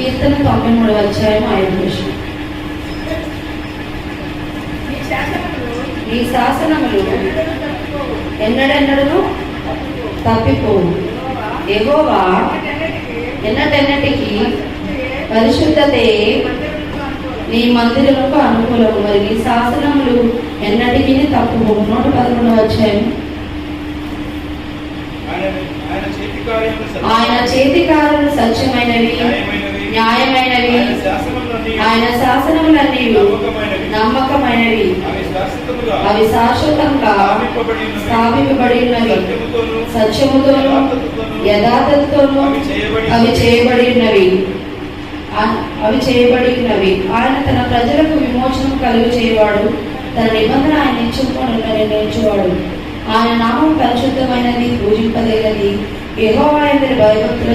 కీర్తన తొంభై మూడవ అధ్యాయం ఐదు విషయం ఈ శాసనములు ఎన్నడెన్నడను తప్పిపోవు. ఎగోవా ఎన్నటెన్నటికి పరిశుద్ధతే నీ మందిరముకు అనుకూలము. మరి నీ శాసనములు ఎన్నటికి తప్పుపోవు. నూట పదకొండవ అధ్యాయం. కార్యములు సత్యం. ఆయన చేతి కార్యములు సత్యమైనవి. న్యాయమైనవి. ఆయన శాసనములన్నీ నమ్మకమైనవి. అవి శాశ్వతంగా స్థాపింపబడి ఉన్నవి. సత్యముతోనూ సత్యముతోను యథార్థతతోనూ యథార్థతతోను అవి చేయబడి ఉన్నవి అవి చేయబడి ఉన్నవి ఆయన తన ప్రజలకు విమోచనం కలుగు చేయవాడు తన నిబంధన ఆయన నిశ్చయించుకొని నిర్ణయించేవాడు ఆయన నామం పరిశుద్ధమైనది పూజింపదగినది యహోవాయందరి భయభక్తుల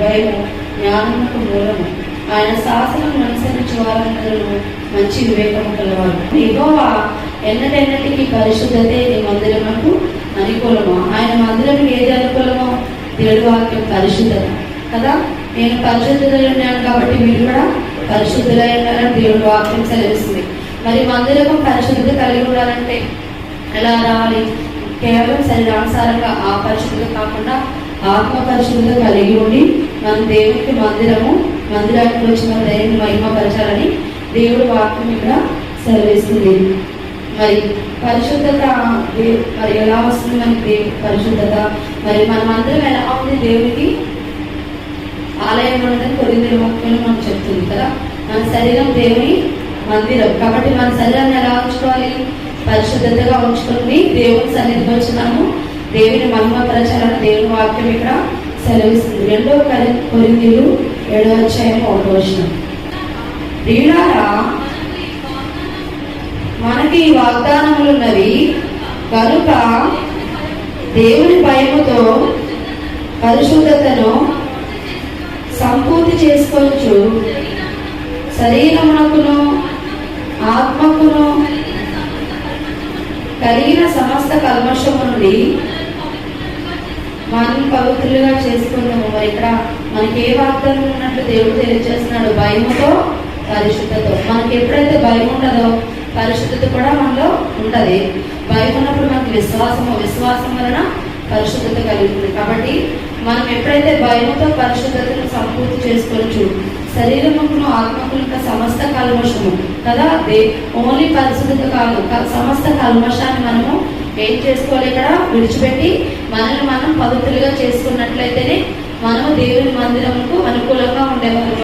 భయము జ్ఞానముకు మూలము. ఆయన శాసనం అనుసరించే వారందరూ మంచి వివేకము కలవారు. యహోవా ఎన్నటెన్నటికి పరిశుద్ధతే నీ మందిరములకు అనుకూలము. ఆయన మందిరం ఏది అనుకూలమో దేవుడి వాక్యం పరిశుద్ధత కదా? నేను పరిశుద్ధులై ఉన్నాను కాబట్టి మీరు కూడా పరిశుద్ధులై ఉన్నారని దేవుడు వాక్యం సెలవిస్తుంది. మరి మందిరకు పరిశుద్ధత కలిగి ఉండాలంటే ఎలా రావాలి? కేవలం శరీరానుసారంగా ఆ పరిశుద్ధత కాకుండా ఆత్మ పరిశుద్ధత కలిగి ఉండి మన దేవుడికి మందిరము మందిరానికి వచ్చిన దేవుని మహిమపరచాలని దేవుడి వాక్యం ఇక్కడ సెలవిస్తుంది. మరి పరిశుద్ధత మరి ఎలా వస్తుంది మనకి దేవుడి పరిశుద్ధత? మరి మన మందిరం ఎలా ఉంది దేవుడికి ఆలయం ఉండదని కొన్ని నిర్వాహకులు మనకు చెప్తుంది కదా. మన శరీరం దేవుని మందిరం. కాబట్టి మన శరీరాన్ని ఎలా ఉంచుకోవాలి? పరిశుద్ధతగా ఉంచుకొని దేవుని సన్నిధికి వచ్చినాము. దేవుని మహిమపరచాలని దేవుని వాక్యం ఇక్కడ సెలవిస్తుంది. రెండో కరి కొరిందీలు ఏడో అధ్యాయం ఒకటో వచ్చిన ప్రియులారా మనకి ఈ వాగ్దానములు ఉన్నవి కనుక దేవుని భయముతో పరిశుద్ధతను సంపూర్తి చేసుకోవచ్చు శరీరమునకును ఆత్మకును కలిగిన సమస్త కల్మషము నుండి మనం పవిత్రులుగా చేసుకున్నాము. మరి ఇక్కడ మనకి ఏ వాగ్దానం ఉన్నట్లు దేవుడు తెలియజేస్తున్నాడు భయముతో పరిశుద్ధతో. మనకి ఎప్పుడైతే భయం ఉండదో పరిశుద్ధత కూడా మనలో ఉంటుంది. భయం ఉన్నప్పుడు మనకి విశ్వాసము విశ్వాసం వలన పరిశుద్ధత కలుగుతుంది. కాబట్టి మనం ఎప్పుడైతే భయముతో పరిశుద్ధతను సంపూర్తి చేసుకోవచ్చు శరీరముకును ఆత్మకు ఇంకా సమస్త కల్మషము కదా? ఓన్లీ పరిశుద్ధత కాదు క- సమస్త కల్మషాన్ని మనము ఏం చేసుకోవాలి ఇక్కడ? విడిచిపెట్టి మనల్ని మనం పవిత్రులుగా చేసుకున్నట్లయితేనే మనము దేవుని మందిరంకు అనుకూలంగా ఉండేవారు.